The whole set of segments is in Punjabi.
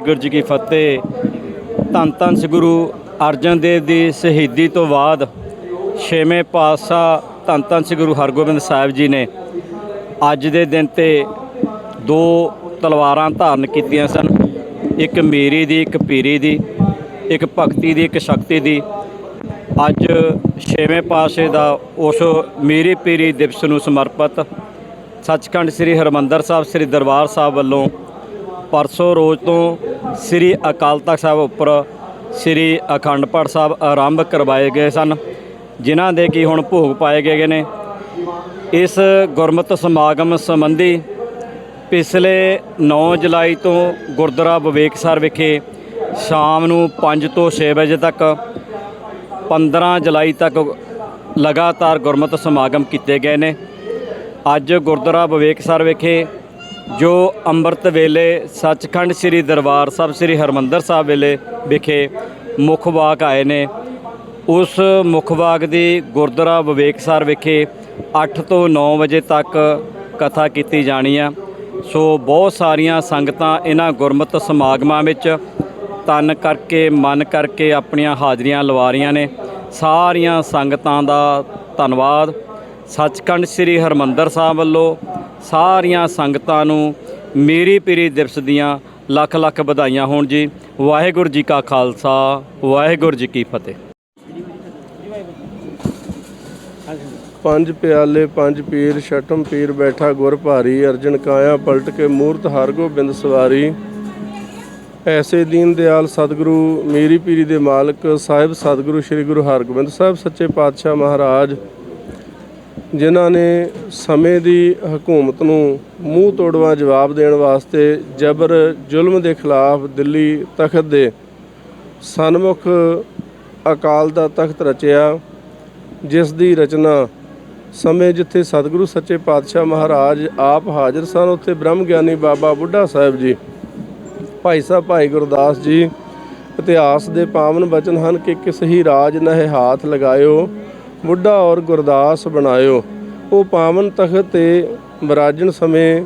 ਗੁਰੂ ਜੀ ਕੀ ਫਤਿਹ। ਧੰਨ ਧੰਨ ਸ੍ਰੀ ਗੁਰੂ ਅਰਜਨ ਦੇਵ ਦੀ ਸ਼ਹੀਦੀ ਤੋਂ ਬਾਅਦ ਛੇਵੇਂ ਪਾਤਸ਼ਾਹ ਧੰਨ ਧੰਨ ਸ੍ਰੀ ਗੁਰੂ ਹਰਗੋਬਿੰਦ ਸਾਹਿਬ ਜੀ ਨੇ ਅੱਜ ਦੇ ਦਿਨ ਤੇ ਦੋ ਤਲਵਾਰਾਂ ਧਾਰਨ ਕੀਤੀਆਂ ਸਨ। ਇੱਕ ਮੀਰੀ ਦੀ, ਇੱਕ ਪੀਰੀ ਦੀ, ਇੱਕ ਭਗਤੀ ਦੀ, ਇੱਕ ਸ਼ਕਤੀ ਦੀ। ਅੱਜ ਛੇਵੇਂ ਪਾਤਸ਼ਾਹ ਦਾ ਉਸ ਮੀਰੀ ਪੀਰੀ ਦਿਵਸ ਨੂੰ ਸਮਰਪਿਤ ਸੱਚਖੰਡ ਸ੍ਰੀ ਹਰਮੰਦਰ ਸਾਹਿਬ, ਸ੍ਰੀ ਦਰਬਾਰ ਸਾਹਿਬ ਵੱਲੋਂ ਪਰਸੋਂ ਰੋਜ਼ ਤੋਂ ਸ੍ਰੀ ਅਕਾਲ ਤਖਤ ਸਾਹਿਬ ਉੱਪਰ ਸ੍ਰੀ ਅਖੰਡ ਪਾਠ ਸਾਹਿਬ ਆਰੰਭ ਕਰਵਾਏ ਗਏ ਸਨ, ਜਿਨ੍ਹਾਂ ਦੇ ਕੀ ਹੁਣ ਭੋਗ ਪਾਏ ਗਏ ਨੇ। ਇਸ ਗੁਰਮਤਿ ਸਮਾਗਮ ਸੰਬੰਧੀ ਪਿਛਲੇ 9 ਜੁਲਾਈ ਤੋਂ ਗੁਰਦੁਆਰਾ ਵਿਵੇਕਸਰ ਵਿਖੇ ਸ਼ਾਮ ਨੂੰ 5 ਤੋਂ 6 ਵਜੇ ਤੱਕ 15 ਜੁਲਾਈ ਤੱਕ ਲਗਾਤਾਰ ਗੁਰਮਤਿ ਸਮਾਗਮ ਕੀਤੇ ਗਏ ਨੇ। ਅੱਜ ਗੁਰਦੁਆਰਾ ਵਿਵੇਕਸਰ ਵਿਖੇ ਜੋ ਅੰਮ੍ਰਿਤ ਵੇਲੇ ਸੱਚਖੰਡ ਸ੍ਰੀ ਦਰਬਾਰ ਸਾਹਿਬ, ਸ੍ਰੀ ਹਰਮੰਦਰ ਸਾਹਿਬ ਵੇਲੇ ਵਿਖੇ ਮੁੱਖ ਵਾਕ ਆਏ ਨੇ। ਉਸ ਮੁੱਖ ਵਾਕ ਦੀ ਗੁਰਦੁਆਰਾ ਵਿਵੇਕਸਰ ਵਿਖੇ 8 ਤੋਂ 9 ਵਜੇ ਤੱਕ ਕਥਾ ਕੀਤੀ ਜਾਣੀ ਆ। ਸੋ ਬਹੁਤ ਸਾਰੀਆਂ ਸੰਗਤਾਂ ਇਹਨਾਂ ਗੁਰਮਤਿ ਸਮਾਗਮਾਂ ਵਿੱਚ ਤਨ ਕਰਕੇ, ਮਨ ਕਰਕੇ ਆਪਣੀਆਂ ਹਾਜ਼ਰੀਆਂ ਲਵਾ ਰਹੀਆਂ ਨੇ। ਸਾਰੀਆਂ ਸੰਗਤਾਂ ਦਾ ਧੰਨਵਾਦ। ਸੱਚਖੰਡ ਸ੍ਰੀ ਹਰਮੰਦਰ ਸਾਹਿਬ ਵੱਲੋਂ ਸਾਰੀਆਂ ਸੰਗਤਾਂ ਨੂੰ ਮੇਰੀ ਪੀਰੀ ਦਿਵਸ ਦੀਆਂ ਲੱਖ ਲੱਖ ਵਧਾਈਆਂ ਹੋਣ ਜੀ। ਵਾਹਿਗੁਰੂ ਜੀ ਕਾ ਖਾਲਸਾ, ਵਾਹਿਗੁਰੂ ਜੀ ਕੀ ਫਤਿਹ। ਪੰਜ ਪਿਆਲੇ, ਪੰਜ ਪੀਰ, ਛਟਮ ਪੀਰ ਬੈਠਾ ਗੁਰ ਭਾਰੀ, ਅਰਜਨ ਕਾਇਆ ਪਲਟ ਕੇ ਮੂਰਤ ਹਰਗੋਬਿੰਦ ਸਵਾਰੀ। ਐਸੇ ਦੀਨ ਦਿਆਲ ਸਤਿਗੁਰੂ, ਮੇਰੀ ਪੀਰੀ ਦੇ ਮਾਲਕ, ਸਾਹਿਬ ਸਤਿਗੁਰੂ, ਸ੍ਰੀ ਗੁਰੂ ਹਰਗੋਬਿੰਦ ਸਾਹਿਬ, ਸੱਚੇ ਪਾਤਸ਼ਾਹ ਮਹਾਰਾਜ। ਜਿਨ੍ਹਾਂ ਨੇ ਸਮੇਂ ਦੀ ਹਕੂਮਤ ਨੂੰ ਮੂੰਹ ਤੋੜਵਾ ਜਵਾਬ ਦੇਣ ਵਾਸਤੇ ਜਬਰ ਜ਼ੁਲਮ ਦੇ ਖਿਲਾਫ ਦਿੱਲੀ ਤਖਤ ਦੇ ਸਨਮੁਖ ਅਕਾਲ ਦਾ ਤਖਤ ਰਚਿਆ, ਜਿਸ ਦੀ ਰਚਨਾ ਸਮੇਂ ਜਿੱਥੇ ਸਤਿਗੁਰੂ ਸੱਚੇ ਪਾਤਸ਼ਾਹ ਮਹਾਰਾਜ ਆਪ ਹਾਜ਼ਰ ਸਨ, ਉੱਥੇ ਬ੍ਰਹਮ ਗਿਆਨੀ ਬਾਬਾ ਬੁੱਢਾ ਸਾਹਿਬ ਜੀ, ਭਾਈ ਸਾਹਿਬ ਭਾਈ ਗੁਰਦਾਸ ਜੀ, ਇਤਿਹਾਸ ਦੇ ਪਾਵਨ ਬਚਨ ਹਨ ਕਿ ਕਿਸ ਹੀ ਰਾਜ ਨਹਿ ਹਾਥ ਲਗਾਇਓ। ਬੁੱਢਾ ਔਰ ਗੁਰਦਾਸ ਬਣਾਇਓ। ਉਹ ਪਾਵਨ ਤਖਤ ਤੇ ਵਿਰਾਜਣ ਸਮੇਂ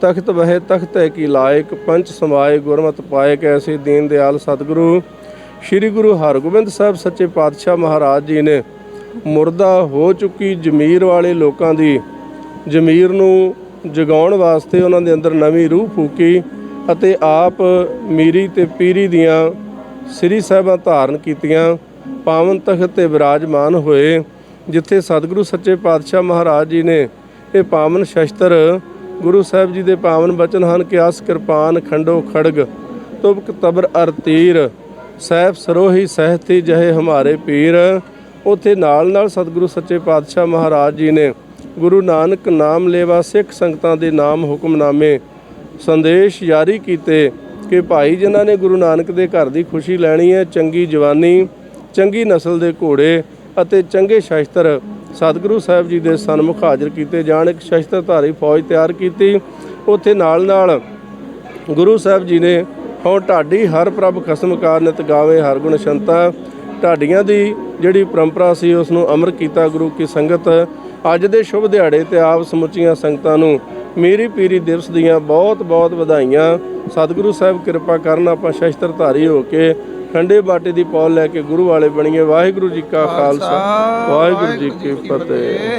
ਤਖਤ ਵਹਿ ਤਖਤ ਹੈ ਕੀ ਲਾਇਕ ਪੰਚ ਸਮਾਏ ਗੁਰਮਤਿ ਪਾਏ ਕੈਸੇ ਦੀਨ ਦਿਆਲ ਸਤਿਗੁਰੂ। ਸ੍ਰੀ ਗੁਰੂ ਹਰਗੋਬਿੰਦ ਸਾਹਿਬ ਸੱਚੇ ਪਾਤਸ਼ਾਹ ਮਹਾਰਾਜ ਜੀ ਨੇ ਮੁਰਦਾ ਹੋ ਚੁੱਕੀ ਜ਼ਮੀਰ ਵਾਲੇ ਲੋਕਾਂ ਦੀ ਜ਼ਮੀਰ ਨੂੰ ਜਗਾਉਣ ਵਾਸਤੇ ਉਹਨਾਂ ਦੇ ਅੰਦਰ ਨਵੀਂ ਰੂਹ ਫੂਕੀ ਅਤੇ ਆਪ ਮੀਰੀ ਤੇ ਪੀਰੀ ਦੀਆਂ ਸ੍ਰੀ ਸਾਹਿਬਾਂ ਧਾਰਨ ਕੀਤੀਆਂ। ਪਾਵਨ ਤਖਤ ਤੇ ਵਿਰਾਜਮਾਨ ਹੋਏ, ਜਿੱਥੇ ਸਤਿਗੁਰੂ ਸੱਚੇ ਪਾਤਸ਼ਾਹ ਮਹਾਰਾਜ ਜੀ ਨੇ ਇਹ ਪਾਵਨ ਸ਼ਸਤਰ ਗੁਰੂ ਸਾਹਿਬ ਜੀ ਦੇ ਪਾਵਨ ਬਚਨ ਹਨ ਕਿ ਆਸ ਕਿਰਪਾਨ ਖੰਡੋ ਖੜਗ ਤੁਬਕ ਤਬਰ ਅਰ ਤੀਰ ਸਹਿਬ ਸਰੋਹੀ ਸਹਿਤੀ ਜਹੇ ਹਮਾਰੇ ਪੀਰ। ਉਥੇ ਨਾਲ ਨਾਲ ਸਤਿਗੁਰੂ ਸੱਚੇ ਪਾਤਸ਼ਾਹ ਮਹਾਰਾਜ ਜੀ ਨੇ ਗੁਰੂ ਨਾਨਕ ਨਾਮ ਲੇਵਾ ਸਿੱਖ ਸੰਗਤਾਂ ਦੇ ਨਾਮ ਹੁਕਮਨਾਮੇ ਸੰਦੇਸ਼ ਜਾਰੀ ਕੀਤੇ ਕਿ ਭਾਈ ਜਿਨ੍ਹਾਂ ਨੇ ਗੁਰੂ ਨਾਨਕ ਦੇ ਘਰ ਦੀ ਖੁਸ਼ੀ ਲੈਣੀ ਹੈ, ਚੰਗੀ ਜਵਾਨੀ ਚੰਗੀ ਨਸਲ ਦੇ ਘੋੜੇ ਅਤੇ ਚੰਗੇ ਸ਼ਸਤਰ ਸਤਿਗੁਰੂ ਸਾਹਿਬ ਜੀ ਦੇ ਸਨਮੁਖ ਹਾਜ਼ਰ ਕੀਤੇ ਜਾਣ। ਇੱਕ ਸ਼ਸਤਰਧਾਰੀ ਫੌਜ ਤਿਆਰ ਕੀਤੀ। ਉੱਥੇ ਨਾਲ ਨਾਲ ਗੁਰੂ ਸਾਹਿਬ ਜੀ ਨੇ, ਹਉ ਢਾਡੀ ਹਰ ਪ੍ਰਭ ਖਸਮ ਕਾਰ ਨਿਤ ਗਾਵੇ ਹਰ ਗੁਣ ਸ਼ੰਤਾ। ਢਾਡੀਆਂ ਦੀ ਜਿਹੜੀ ਪਰੰਪਰਾ ਸੀ ਉਸ ਨੂੰ ਅਮਰ ਕੀਤਾ ਗੁਰੂ ਕੀ ਸੰਗਤ। ਅੱਜ ਦੇ ਸ਼ੁਭ ਦਿਹਾੜੇ ਤੇ ਆਪ ਸਮੁੱਚੀਆਂ ਸੰਗਤਾਂ ਨੂੰ ਮੇਰੀ ਪੀਰੀ ਦਿਵਸ ਦੀਆਂ ਬਹੁਤ ਬਹੁਤ ਵਧਾਈਆਂ। ਸਤਿਗੁਰੂ ਸਾਹਿਬ ਕਿਰਪਾ ਕਰਨ ਆਪਾਂ ਸ਼ਸਤਰਧਾਰੀ ਹੋ ਕੇ ਖੰਡੇ ਬਾਟੇ ਦੀ ਪੌਲ ਲੈ ਕੇ ਗੁਰੂ ਵਾਲੇ ਬਣੀਏ ਵਾਹਿਗੁਰੂ ਜੀ ਕਾ ਖਾਲਸਾ ਵਾਹਿਗੁਰੂ ਜੀ ਕੀ ਫਤਿਹ।